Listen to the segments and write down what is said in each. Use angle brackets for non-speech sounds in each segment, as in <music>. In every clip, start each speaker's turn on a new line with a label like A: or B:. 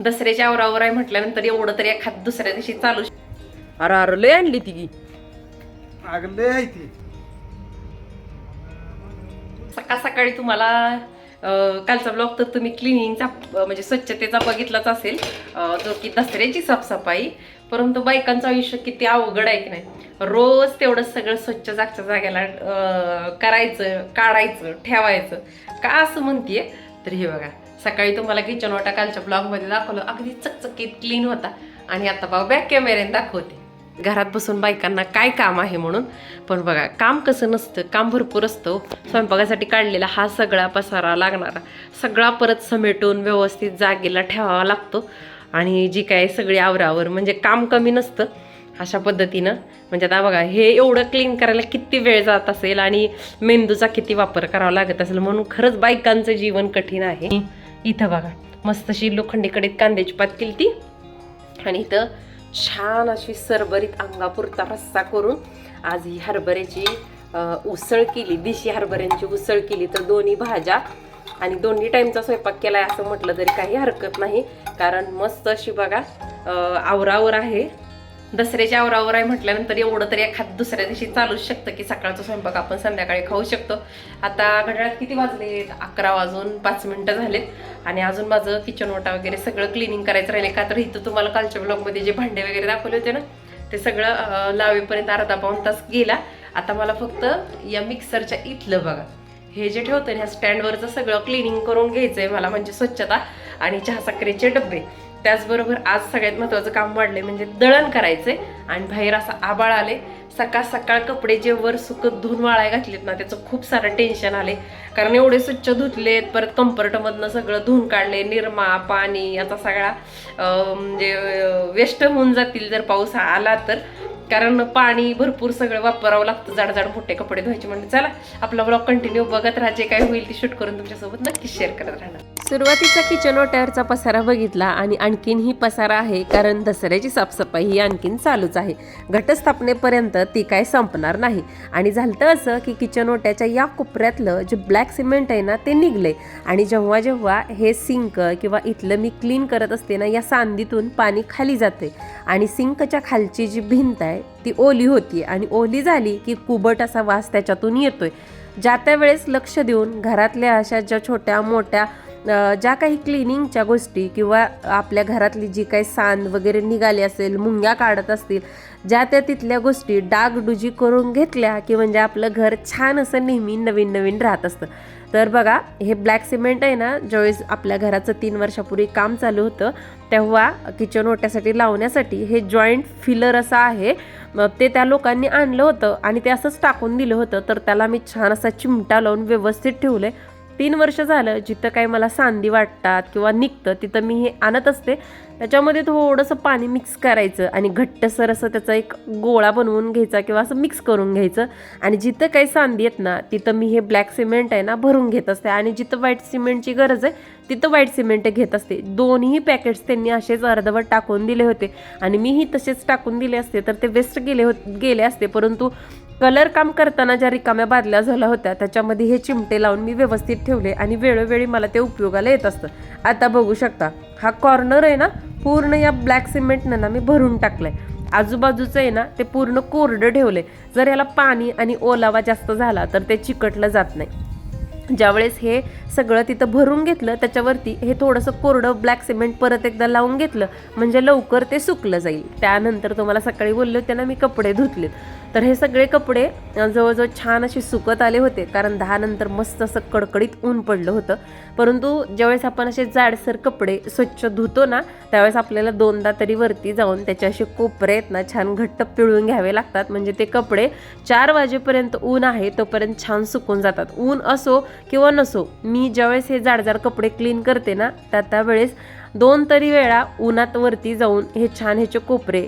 A: दसऱ्याच्या आवरावर आहे म्हटल्यानंतर एवढं तरी एखाद दुसऱ्या दिवशी चालू
B: अरे अरे लय आणली ती
C: लय आहे ती.
A: सकाळ सकाळी तुम्हाला अं, कालचा ब्लॉग तर तुम्ही क्लिनिंगचा म्हणजे स्वच्छतेचा बघितलाच असेल. अं, जो की दसऱ्याची साफसफाई. परंतु बायकांचं आयुष्य किती अवघड आहे की नाही? रोज तेवढं सगळं स्वच्छ जागच्या जागेला अं, करायचं काढायचं ठेवायचं. का असं म्हणतीये? तर हे बघा. सकाळी तुम्हाला किचन वाटा कालच्या ब्लॉगमध्ये दाखवलं. अगदी चकचकीत क्लीन होता. आणि आता बाबा बॅक कॅमेऱ्याने दाखवते. घरात बसून बायकांना काय काम आहे म्हणून. पण बघा काम कसं नसतं काम भरपूर असतं हो. स्वयंपाकासाठी काढलेला हा सगळा पसारा लागणारा. सगळा परत समेटून व्यवस्थित जागेला ठेवावा लागतो. आणि जी काय सगळी आवरावर म्हणजे काम कमी नसतं अशा पद्धतीनं. म्हणजे आता बघा हे एवढं क्लीन करायला किती वेळ जात असेल आणि मेंदूचा किती वापर करावा लागत असेल म्हणून खरंच बायकांचं जीवन कठीण आहे. इथं बघा. मस्त अशी लोखंडीकडीत कांद्याची पात केली ती. आणि इथं छान अशी सरबरीत अंगापुरता रस्सा करून आज ही हरभऱ्याची उसळ केली. देशी हरभऱ्यांची उसळ केली. तर दोन्ही भाज्या आणि दोन्ही टाईमचा स्वयंपाक केला आहे असं म्हटलं तरी काही हरकत नाही. कारण मस्त अशी बघा आवरावर आहे. दसऱ्याच्या आवरावर आहे म्हटल्यानंतर एवढं तरी एखाद दुसऱ्या दिवशी चालूच शकतं की सकाळचा स्वयंपाक आपण संध्याकाळी खाऊ शकतो. आता घड्याळात किती वाजले अकरा वाजून पाच मिनिटं झालेत. आणि अजून माझं किचन ओटा वगैरे सगळं क्लिनिंग करायचं राहिले का तर इथं तुम्हाला कालच्या ब्लॉगमध्ये जे भांडे वगैरे दाखवले होते ना ते सगळं लावेपर्यंत अर्धा पाऊन तास गेला. आता मला फक्त या मिक्सरच्या इथलं बघा. हे जे ठेवतं ना ह्या स्टँडवरचं सगळं क्लिनिंग करून घ्यायचं आहे मला म्हणजे स्वच्छता आणि चहा साखरेचे डबे. त्याचबरोबर आज सगळ्यात महत्त्वाचं काम वाढले म्हणजे दळण करायचं आहे आणि बाहेर असं आबाळ आले. सकाळ सकाळ कपडे जे वर सुकत धुवून वाळाय घातलेत ना त्याचं खूप सारं टेन्शन आले. कारण एवढे स्वच्छ धुतलेत परत कम्फर्टमधनं सगळं धुवून काढले निरमा पाणी आता सगळा म्हणजे वेस्ट होऊन जातील जर पाऊस आला तर. कारण पाणी भरपूर सगळं वापरावं लागतं जाड जाड मोठे कपडे धुवायचे म्हणजे चला आपला ब्लॉग कंटिन्यू बघत राहा. जे काय होईल ते शूट करून तुमच्यासोबत नक्कीच शेअर करत राहणार. सुरुवातीचा किचन ओट्यावरचा पसारा बघितला आणि आणखीन ही पसारा आहे कारण दसऱ्याची साफसफाई ही आणखीन चालूच आहे. घटस्थापनेपर्यंत ती काय संपणार नाही. आणि झालं असं की किचन ओट्याच्या या कोपऱ्यातलं जे ब्लॅक सिमेंट आहे ना ते निघले आणि जेव्हा जेव्हा हे सिंक किंवा इथलं मी क्लीन करत असते ना या सांदीतून पाणी खाली जाते आणि सिंकच्या खालची जी भिंत आहे ती ओली होती. आणि ओली झाली की कुबट असा वास त्याच्यातून येतोय. ज्या त्या वेळेस लक्ष देऊन घरातल्या अशा ज्या छोट्या मोठ्या ज्या काही क्लिनिंगच्या गोष्टी किंवा आपल्या घरातली जी काही सांद वगैरे निघाली असेल मुंग्या काढत असतील ज्या त्या तिथल्या गोष्टी डागडुजी करून घेतल्या की म्हणजे आपलं घर छान असं नेहमी नवीन नवीन राहत असतं. तर बघा हे ब्लॅक सिमेंट आहे ना ज्यावेळेस आपल्या घराचं तीन वर्षापूर्वी काम चालू होतं तेव्हा किचन ओट्यासाठी लावण्यासाठी हे जॉईंट फिलर असं आहे. मग ते त्या लोकांनी आणलं होतं आणि ते असंच टाकून दिलं होतं. तर त्याला मी छान असा चिमटा लावून व्यवस्थित ठेवलं आहे तीन वर्ष झालं जिथं काही मला सांदी वाटतात किंवा निघतं तिथं मी हे आणत असते. त्याच्यामध्ये थोडंसं पाणी मिक्स करायचं आणि घट्टसर असं त्याचा एक गोळा बनवून घ्यायचा किंवा असं मिक्स करून घ्यायचं. आणि जिथं काही सांदी आहेत ना तिथं मी हे ब्लॅक सिमेंट आहे ना भरून घेत असते. आणि जिथं व्हाईट सिमेंटची गरज आहे तिथं व्हाईट सिमेंट घेत असते. दोन्ही पॅकेट्स त्यांनी असेच अर्धवट टाकून दिले होते. आणि मीही तसेच टाकून दिले असते तर ते वेस्ट गेले हो गेले असते. परंतु कलर काम करताना ज्या रिकाम्या बादल्या झाल्या होत्या त्याच्यामध्ये हे चिमटे लावून मी व्यवस्थित ठेवले आणि वेळोवेळी मला ते उपयोगाला येत असतं. आता बघू शकता हा कॉर्नर आहे ना पूर्ण या ब्लॅक सिमेंटनं ना मी भरून टाकलंय. आजूबाजूचं आहे ना ते पूर्ण कोरडं ठेवलंय. जर याला पाणी आणि ओलावा जास्त झाला तर ते चिकटलं जात नाही. ज्यावेळेस हे सगळं तिथं भरून घेतलं त्याच्यावरती हे थोडंसं कोरडं ब्लॅक सिमेंट परत एकदा लावून घेतलं म्हणजे लवकर ते सुकलं जाईल. त्यानंतर तुम्हाला सकाळी बोलले होते ना मी कपडे धुतलेत. तर हे सगळे कपडे जवळजवळ छान असे सुकत आले होते कारण दहा नंतर मस्त असं कडकडीत ऊन पडलं होतं. परंतु ज्यावेळेस आपण असे जाडसर कपडे स्वच्छ धुतो ना त्यावेळेस आपल्याला दोनदा तरी वरती जाऊन त्याचे असे कोपरे आहेत ना छान घट्ट पिळून घ्यावे लागतात. म्हणजे ते कपडे चार वाजेपर्यंत ऊन आहे तोपर्यंत छान सुकून जातात. ऊन असो किंवा नसो मी ज्यावेळेस हे जाडजाड कपडे क्लीन करते ना त्या त्यावेळेस दोन तरी वेळा उन्हात वरती जाऊन हे छान ह्याचे कोपरे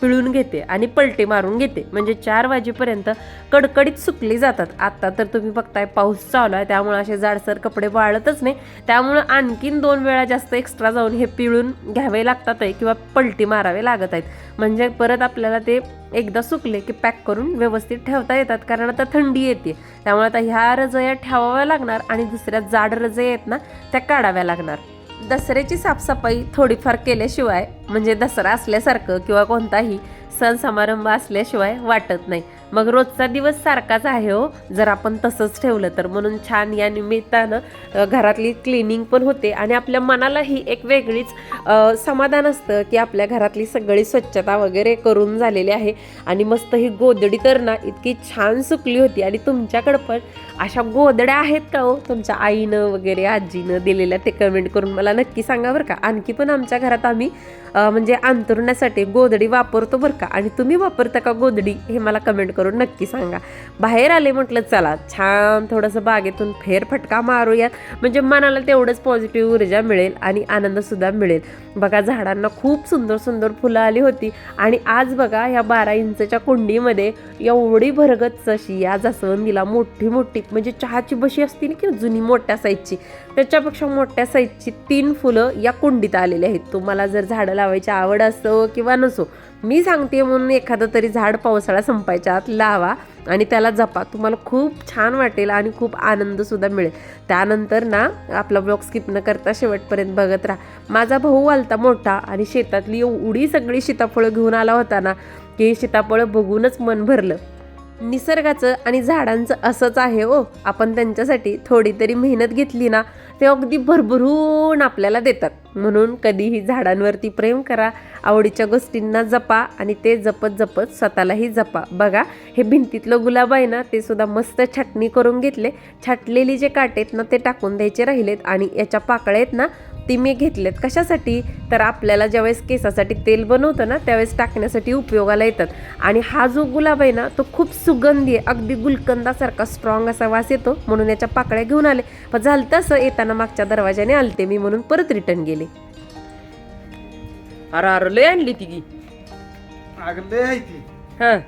A: पिळून घेते आणि पलटे मारून घेते. म्हणजे चार वाजेपर्यंत कडकडीत सुकली जातात. आता तर तुम्ही बघताय पाऊस चालू आहे त्यामुळे असे जाडसर कपडे वाळतच नाही. त्यामुळं आणखीन दोन वेळा जास्त एक्स्ट्रा जाऊन हे पिळून घ्यावे लागतात आहे किंवा पलटी मारावे लागत आहेत. म्हणजे परत आपल्याला ते एकदा सुकले की पॅक करून व्यवस्थित ठेवता येतात कारण आता थंडी येते. त्यामुळे आता ह्या रजया ठेवाव्या लागणार आणि दुसऱ्या जाड रजया आहेत ना त्या काढाव्या लागणार. दसऱ्याची साफसफाई थोडीफार केल्याशिवाय म्हणजे दसरा असल्यासारखं किंवा कोणताही सण समारंभ असल्याशिवाय वाटत नाही. मग रोजचा दिवस सारखाच आहे हो. जर आपण तसंच ठेवलं तर. म्हणून छान या निमित्तानं घरातली क्लिनिंग पण होते आणि आपल्या मनालाही एक वेगळीच समाधान असतं की आपल्या घरातली सगळी स्वच्छता वगैरे करून झालेली आहे. आणि मस्त ही गोदडी तर ना इतकी छान सुकली होती. आणि तुमच्याकडं पण अशा गोदड्या आहेत का हो? तुमच्या आईनं वगैरे आजीनं दिलेल्या ते कमेंट करून मला नक्की सांगा बरं का. आणखी पण आमच्या घरात आम्ही म्हणजे अंतरुण्यासाठी गोदडी वापरतो बरं का. आणि तुम्ही वापरता का गोदडी हे मला कमेंट करून नक्की सांगा. बाहेर आले म्हटलं चला छान थोडंसं बागेतून फेरफटका मारूयात. म्हणजे मनाला तेवढंच पॉझिटिव्ह ऊर्जा मिळेल आणि आनंदसुद्धा मिळेल. बघा झाडांना खूप सुंदर सुंदर फुलं आली होती. आणि आज बघा ह्या बारा इंचच्या कुंडीमध्ये एवढी भरगत अशी या जास्वंदीला मोठी मोठी म्हणजे चहाची बशी असते ना की जुनी मोठ्या साईजची. त्याच्यापेक्षा मोठ्या साईजची तीन फुलं या कुंडीत आलेली आहेत. तुम्हाला जर झाडं लावायची आवड असो किंवा नसो मी सांगते म्हणून एखादं तरी झाड पावसाळा संपायच्या आत लावा आणि त्याला जपा. तुम्हाला खूप छान वाटेल आणि खूप आनंदसुद्धा मिळेल. त्यानंतर ना आपला ब्लॉग स्किप न करता शेवटपर्यंत बघत राहा. माझा भाऊ आलता मोठा आणि शेतातली एवढी सगळी सीताफळं घेऊन आला होता ना की सीताफळं बघूनच मन भरलं. निसर्गाचं आणि झाडांचं असंच आहे हो आपण त्यांच्यासाठी थोडी तरी मेहनत घेतली ना ते अगदी भरभरून आपल्याला देतात. म्हणून कधीही झाडांवरती प्रेम करा आवडीच्या गोष्टींना जपा आणि ते जपत जपत स्वतःलाही जपा. बघा हे भिंतीतलं गुलाब आहे ना ते सुद्धा मस्त छाटणी करून घेतले. छाटलेली जे काटे आहेत ना ते टाकून द्यायचे राहिलेत आणि याच्या पाकळ्या आहेत ना ती मी घेतलेत. कशासाठी? तर आपल्याला ज्यावेळेस केसासाठी तेल बनवतं ना त्यावेळेस टाकण्यासाठी उपयोगाला येतात. आणि हा जो गुलाब आहे ना तो खूप सुगंधी आहे. अगदी गुलकंदासारखा स्ट्रॉंग असा वास येतो. म्हणून याच्या पाकळ्या घेऊन आले. पण झालं तसं येताना मागच्या दरवाजाने आलते मी म्हणून परत रिटर्न गेले.
B: अरे अरे लय आणली ती की
C: अगं लय आहे ती.
B: हा.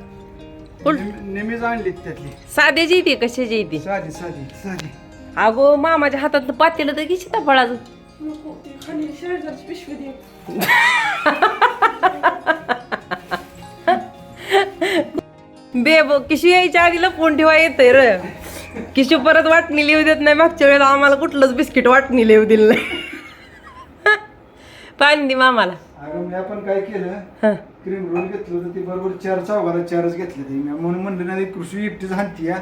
B: उल-
C: नेहमी- नेहमीच आणली त्यातली.
B: साध्याची ती कशाची ती?
C: साधी साधी साधी.
B: अगो मामाच्या हातात पातेलं तर की सीताफळाचं बेब किशी यायच्या आधी लपवून ठेवा येतंय र. किशी परत वाटणी लिहू देत नाही. मागच्या वेळेला आम्हाला कुठलंच बिस्किट वाटणी लिहू दिलं नाही. <laughs> पाणी दे मामाला.
C: अगं मी आपण काय केलं. क्रीम रोल घेतलं होतं ती बरोबर चार चौघाला चारच घेतले ते. म्हणून म्हणलं नाही कृषी एकटीच हाणती या